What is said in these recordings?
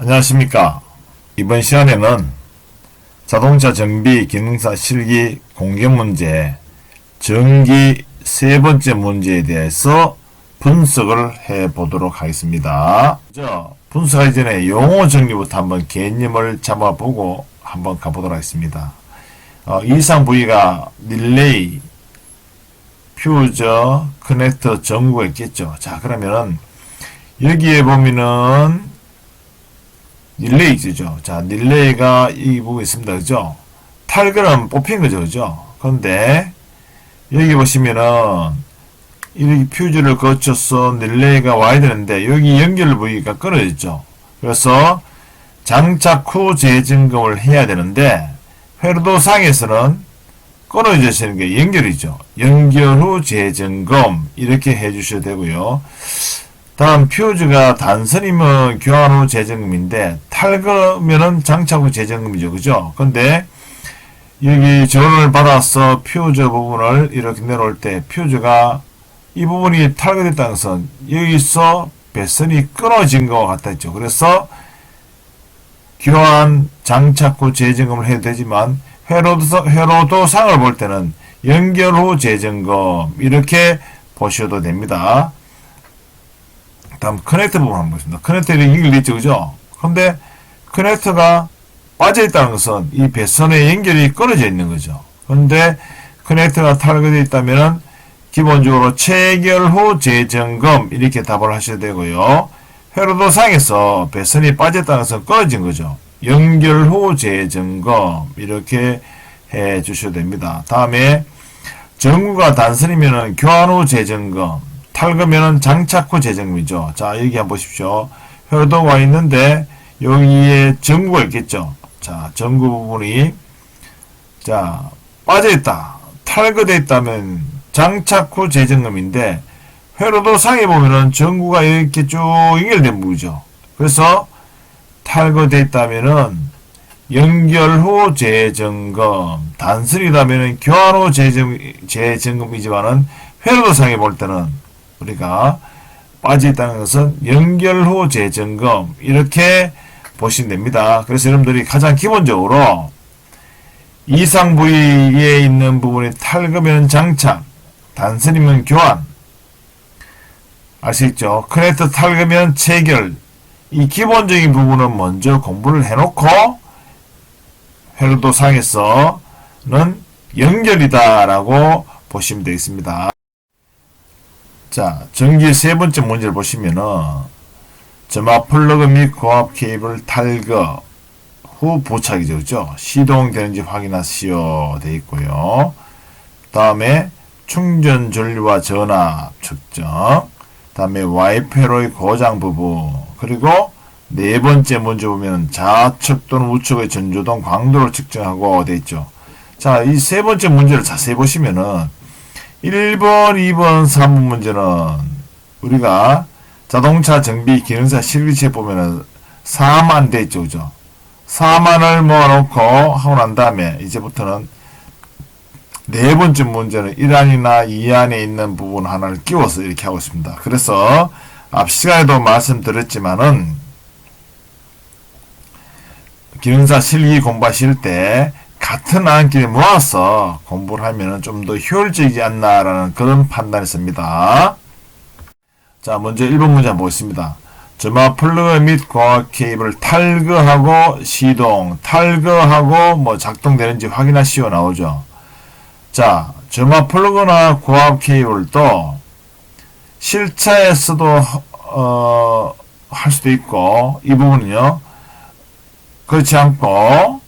안녕하십니까. 이번 시간에는 자동차 정비 기능사 실기 공개 문제 정기 세 번째 문제에 대해서 분석을 해 보도록 하겠습니다. 저 분석하기 전에 용어 정리부터 한번 개념을 잡아보고 한번 가보도록 하겠습니다. 어, 이상 부위가 릴레이, 퓨저, 커넥터, 전구가 있겠죠. 자, 그러면은 여기에 보면은 릴레이 있죠. 자, 릴레이가 이 부분 있습니다. 그죠? 탈거는 뽑힌 거죠. 그죠? 근데 여기 보시면은 이 퓨즈를 거쳐서 릴레이가 와야 되는데 여기 연결 부위가 끊어졌죠. 그래서 장착 후 재점검을 해야 되는데 회로도상에서는 끊어지시는 게 연결이죠. 연결 후 재점검 이렇게 해주셔야 되고요. 다음 퓨즈가 단선이면 교환 후 재점검인데 탈거면은 장착 후 재점검이죠. 그죠? 근데 여기 전원을 받아서 퓨즈 부분을 이렇게 내려올 때 퓨즈가 이 부분이 탈거됐다는 것은 여기서 배선이 끊어진 것 같다 했죠. 그래서 교환 장착 후 재점검을 해도 되지만 회로도, 회로도상을 볼 때는 연결 후 재점검 이렇게 보셔도 됩니다. 다음 커넥터 부분 한번 보겠습니다. 커넥터를 연결됐죠, 그죠? 근데 커넥터가 빠져 있다는 것은 이 배선의 연결이 끊어져 있는 거죠. 근데 커넥터가 탈거되어 있다면은 기본적으로 체결 후 재점검 이렇게 답을 하셔야 되고요. 회로도상에서 배선이 빠졌다는 것은 끊어진 거죠. 연결 후 재점검 이렇게 해 주셔야 됩니다. 다음에 전구가 단선이면은 교환 후 재점검, 탈거면은 장착 후 재점검이죠. 자, 여기 한번 보십시오. 회로도가 있는데 여기에 전구가 있겠죠. 자, 전구 부분이 자, 빠져 있다. 탈거돼 있다면 장착 후 재점검인데 회로도 상에 보면은 전구가 이렇게 쭉 연결된 부분이죠. 그래서 탈거돼 있다면은 연결 후 재점검, 단순이라면은 교환 후 재점, 재점검이지만은 회로도 상에 볼 때는 우리가 빠져 있다는 것은 연결 후 재점검 이렇게 보시면 됩니다. 그래서 여러분들이 가장 기본적으로 이상 부위에 있는 부분이 탈거면 장착, 단선이면 교환, 아시겠죠? 커넥터 탈거면 체결, 이 기본적인 부분은 먼저 공부를 해놓고 회로도 상에서는 연결이다라고 보시면 되겠습니다. 자, 전기 세 번째 문제를 보시면은 점화 플러그 및 고압 케이블 탈거 후 부착이죠. 그죠? 시동되는지 확인하시오. 되어 있고요. 다음에 충전 전류와 전압 측정. 다음에 와이페로의 고장 부분. 그리고 네 번째 문제 보면 좌측 또는 우측의 전조등 광도를 측정하고 되어 있죠. 자, 이 세 번째 문제를 자세히 보시면은 1번, 2번, 3번 문제는 우리가 자동차 정비 기능사 실기시에 보면은 4만 돼 있죠. 그죠? 4만을 모아놓고 하고 난 다음에 이제부터는 네 번째 문제는 1안이나 2안에 있는 부분 하나를 끼워서 이렇게 하고 있습니다. 그래서 앞 시간에도 말씀드렸지만은 기능사 실기 공부하실 때 같은 안끼리 모아서 공부를 하면 좀 더 효율적이지 않나라는 그런 판단이 있습니다. 자, 먼저 1번 문제 보겠습니다. 점화 플러그 및 고압 케이블 탈거하고 시동, 탈거하고 뭐 작동되는지 확인하시오 나오죠. 자, 점화 플러그나 고압 케이블도 실차에서도 어, 할 수도 있고 이 부분은요. 그렇지 않고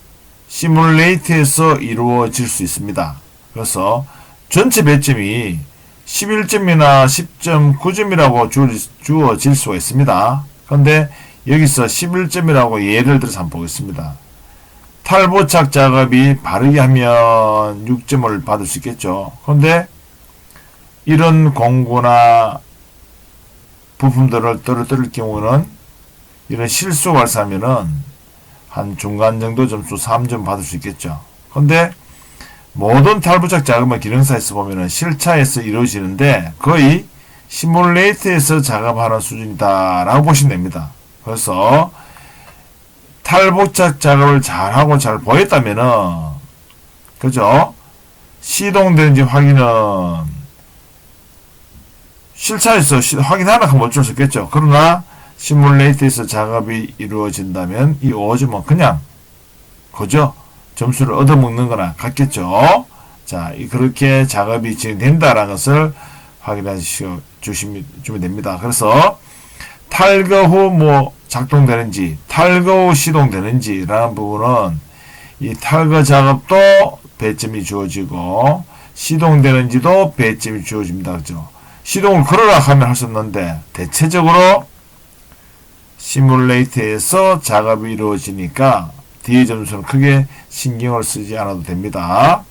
시뮬레이트에서 이루어질 수 있습니다. 그래서 전체 배점이 11점이나 10.9점이라고 주어질 수가 있습니다. 그런데 여기서 11점이라고 예를 들어서 한번 보겠습니다. 탈부착 작업이 바르게 하면 6점을 받을 수 있겠죠. 그런데 이런 공구나 부품들을 떨어뜨릴 경우는 이런 실수 발사하면은 한 중간 정도 점수 3점 받을 수 있겠죠. 근데 모든 탈부착 작업은 기능사에서 보면은 실차에서 이루어지는데 거의 시뮬레이트에서 작업하는 수준이다라고 보시면 됩니다. 그래서 탈부착 작업을 잘하고 잘 보였다면은, 그죠? 시동되는지 확인은, 실차에서 시- 확인하나 하면 어쩔 수 없겠죠. 그러나, 시뮬레이터에서 작업이 이루어진다면, 이 5점은 그냥, 그죠? 점수를 얻어먹는 거나 같겠죠. 자, 이- 그렇게 작업이 진행된다라는 것을 확인해 주시- 주시면 됩니다. 그래서 탈거 후 뭐 작동되는지, 탈거 후 시동되는지라는 부분은 이 탈거 작업도 배점이 주어지고 시동되는지도 배점이 주어집니다. 그죠? 시동을 걸어라 하면 할 수 없는데 대체적으로 시뮬레이터에서 작업이 이루어지니까 뒤의 점수는 크게 신경을 쓰지 않아도 됩니다.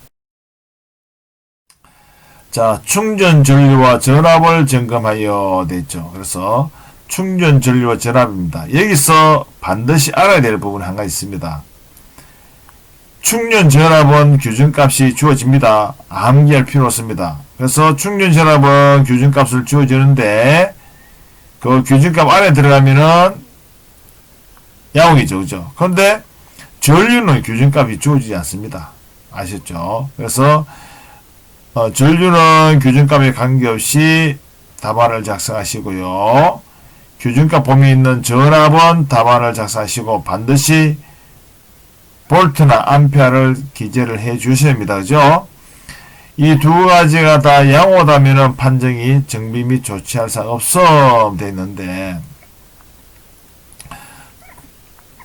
자, 충전 전류와 전압을 점검하여 됐죠. 그래서 충전 전류와 전압입니다. 여기서 반드시 알아야 될 부분 한 가지 있습니다. 충전 전압은 규준값이 주어집니다. 암기할 필요 없습니다. 그래서 충전 전압은 규준값을 주어지는데 그 규준값 안에 들어가면은 야옹이죠. 그죠? 그런데 전류는 규준값이 주어지지 않습니다. 아셨죠? 그래서 어, 전류는 규준값에 관계없이 답안을 작성하시고요. 규준값 범위 있는 전압은 답안을 작성하시고 반드시 볼트나 암페어를 기재를 해 주셔야 합니다. 그죠? 이 두 가지가 다 양호하다면 판정이 정비 및 조치할 사항 없음 돼 있는데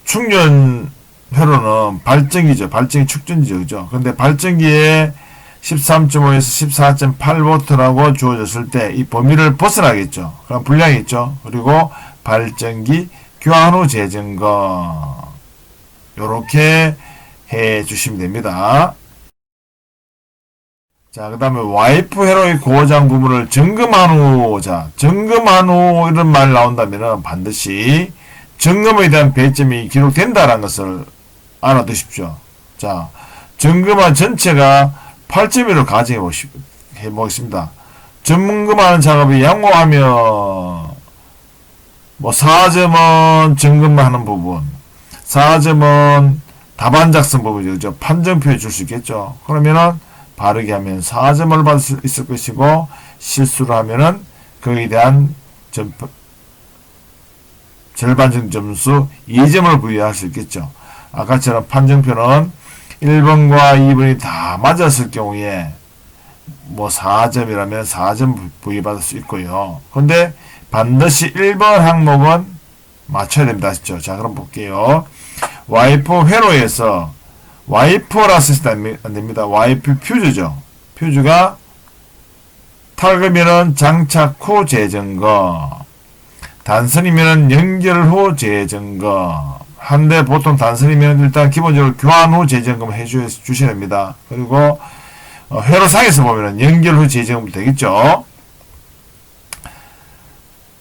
충전 회로는 발전기죠. 발전기 축전기죠. 그죠? 근데 발전기에 13.5에서 14.8V라고 주어졌을 때 이 범위를 벗어나겠죠. 그럼 분량이 있죠. 그리고 발전기 교환 후 재점검 요렇게 해 주시면 됩니다. 자, 그 다음에 와이프 회로의 고장 부분을 점검한 후, 자, 점검한 후 이런 말 나온다면 반드시 점검에 대한 배점이 기록된다는 것을 알아두십시오. 자, 점검한 전체가 8점으로 가정해 보시, 해 보겠습니다. 점검하는 작업이 양호하면, 뭐, 4점은 점검만 하는 부분, 4점은 답안 작성 부분이죠. 판정표에 줄 수 있겠죠. 그러면은, 바르게 하면 4점을 받을 수 있을 것이고, 실수를 하면은, 거기에 대한 점, 절반적 점수 2점을 부여할 수 있겠죠. 아까처럼 판정표는 1번과 2번이 다 맞았을 경우에 뭐 4점이라면 4점 부여받을 수 있고요. 근데 반드시 1번 항목은 맞춰야 됩니다. 아시죠? 자, 그럼 볼게요. 와이프 회로에서 와이프라 쓰시면 안 됩니다. 와이프 퓨즈죠. 퓨즈가 탈거면은 장착 후 재점검. 단선이면 연결 후 재점검. 한데 보통 단선이면 일단 기본적으로 교환 후 재점검 해 주- 주셔야 됩니다. 그리고 어, 회로상에서 보면은 연결 후 재점검 되겠죠.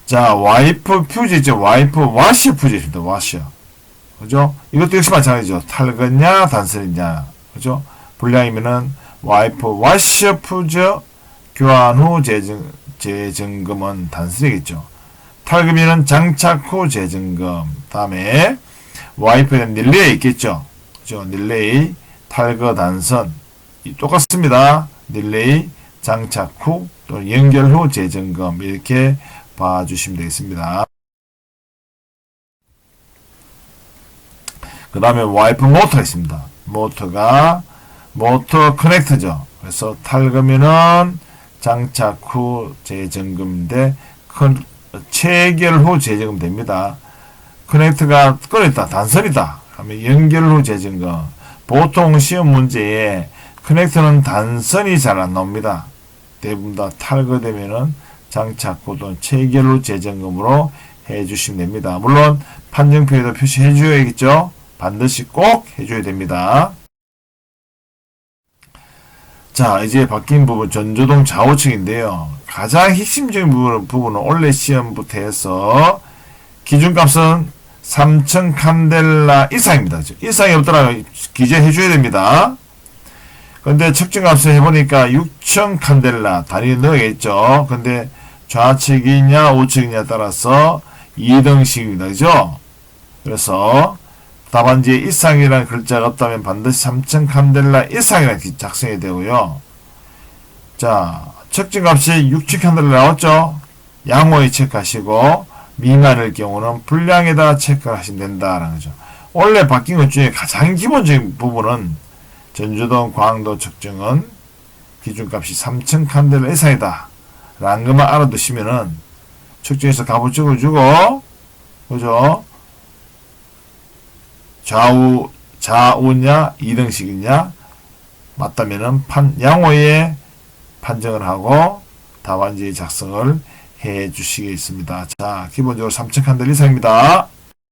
자, 와이프 퓨즈 있죠. 와이프 와셔 퓨즈 있습니다. 와셔. 그죠? 이것도 역시 마찬가지죠. 탈거냐, 단선이냐. 그죠? 분량이면은 와이프 와셔 퓨즈 교환 후 재점, 재점검은 단선이겠죠. 탈거면은 장착 후 재점검. 다음에 와이프에는 릴레이 있겠죠. 그죠? 릴레이, 탈거 단선. 이 똑같습니다. 릴레이, 장착 후, 또 연결 후 재점검. 이렇게 봐주시면 되겠습니다. 그 다음에 와이프 모터가 있습니다. 모터가, 모터 커넥터죠. 그래서 탈거면은 장착 후 재점검인데, 컨- 체결 후 재점검 됩니다. 커넥터가 꺼냈다, 단선이다. 하면 연결 후 재점검. 보통 시험 문제에 커넥터는 단선이 잘 안 나옵니다. 대부분 다 탈거되면은 장착 후 또는 체결 후 재점검으로 해주시면 됩니다. 물론 판정표에도 표시해 줘야겠죠. 반드시 꼭 해줘야 됩니다. 자, 이제 바뀐 부분 전조동 좌우측인데요. 가장 핵심적인 부분, 부분은 원래 시험부터 해서 기준값은 3000 칸델라 이상입니다. 이상이 없더라도 기재해 줘야 됩니다. 근데 측정값을 해보니까 6000 칸델라 단위 넣어야겠죠. 근데 좌측이냐 우측이냐 따라서 2등식입니다. 그죠? 그래서 답안지에 이상이라는 글자가 없다면 반드시 3층 칸델라 이상이라는 기- 작성이 되고요. 자, 측정값이 6층 칸델라 나왔죠? 양호에 체크하시고 미만일 경우는 불량에다가 체크를 하시면 된다라는 거죠. 원래 바뀐 것 중에 가장 기본적인 부분은 전주동 광도 측정은 기준값이 3층 칸델라 이상이다. 라는 것만 알아두시면은 측정해서 값을 찍어주고 그죠? 좌우 좌우냐 이등식이냐 맞다면은 판 양호에 판정을 하고 답안지 작성을 해 주시겠습니다. 자, 기본적으로 3층 칸델 이상입니다.